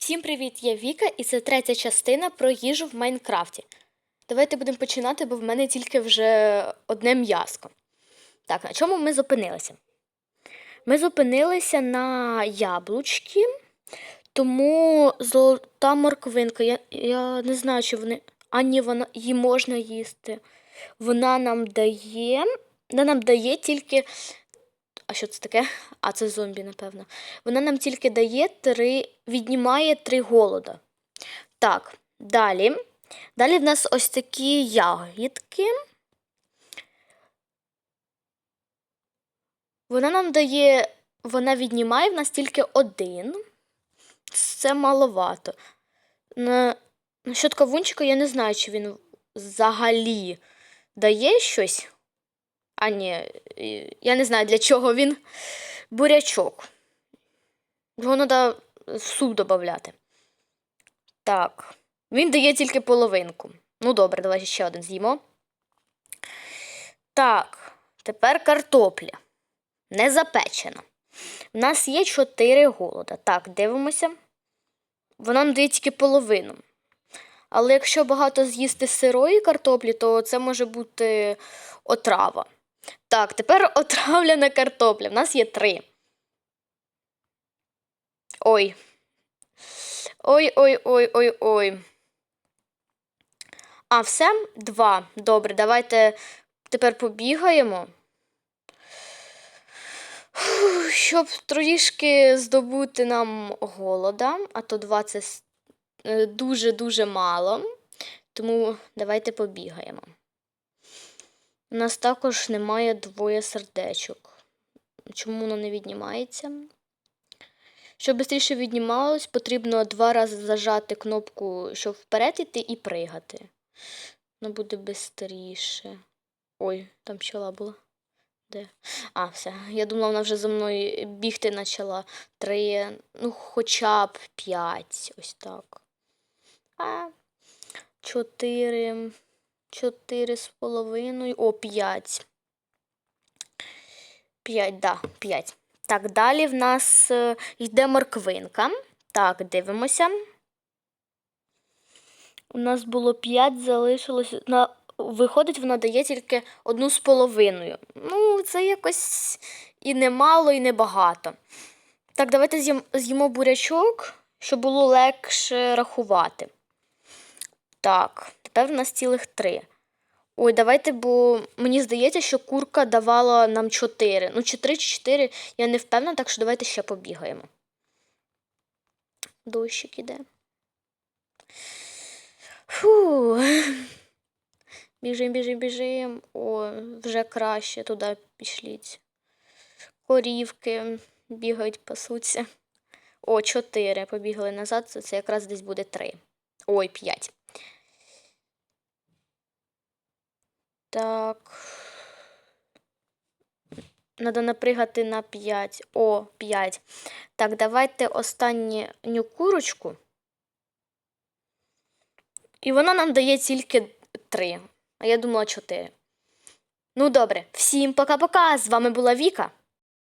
Всім привіт, я Віка, і це третя частина про їжу в Майнкрафті. Давайте будемо починати, бо в мене тільки вже одне м'яско. Так, на чому ми зупинилися? Ми зупинилися на яблучки, тому золота морквинка. Я, я не знаю, чи вони. А ні, вона її можна їсти. Вона нам дає. Вона нам дає тільки. А що це таке? А це зомбі, напевно. Вона нам тільки дає три, віднімає три голода. Так, далі. Далі в нас ось такі ягідки. Вона нам дає, вона віднімає в нас тільки один. Це маловато. На, насчет кавунчика я не знаю, чи він взагалі дає щось. А ні, я не знаю, для чого він. Бурячок. Його треба в суп додати. Так. Він дає тільки половинку. Ну, добре, давай ще один з'їмо. Так, тепер картопля. Не запечена. У нас є 4 голода. Так, дивимося. Вона нам дає тільки половину. Але якщо багато з'їсти сирої картоплі, то це може бути отрава. Так, тепер отравлена картопля. В нас є три. Ой. Ой, ой, ой, ой, ой. А, все? Два. Добре, давайте тепер побігаємо. Щоб трішки здобути нам голода, а то два це дуже-дуже мало. Тому давайте побігаємо. У нас також немає двоє сердечок. Чому воно не віднімається? Щоб швидше віднімалось, потрібно два рази зажати кнопку, щоб вперед іти і пригати. Воно буде швидше. Ой, там пчела була. Де? А, все. Я думала, вона вже за мною бігти почала. Три, ну, хоча б п'ять. Ось так. А, чотири. Чотири з половиною. О, п'ять. П'ять, да, п'ять. Так, далі в нас е, йде морквинка. Так, дивимося. У нас було 5, залишилось. На... Виходить, вона дає тільки одну з половиною. Ну, це якось і немало, і небагато. Так, давайте з'їмо бурячок, щоб було легше рахувати. Так, тепер в нас цілих три. Ой, давайте, бо мені здається, що курка давала нам 4. Ну, чи 3, чи 4, я не впевнена, так що давайте ще побігаємо. Дощик іде. Фу. Біжим, біжим, біжим. О, вже краще туди пішліть. Корівки бігають, пасуться. О, 4. Побігли назад, це якраз десь буде 3. Ой, 5. Так. Надо напрягати на 5. О, 5. Так, давайте останню курочку. І вона нам дає тільки 3. А я думала 4. Ну, добре. Всім пока-пока. З вами була Віка.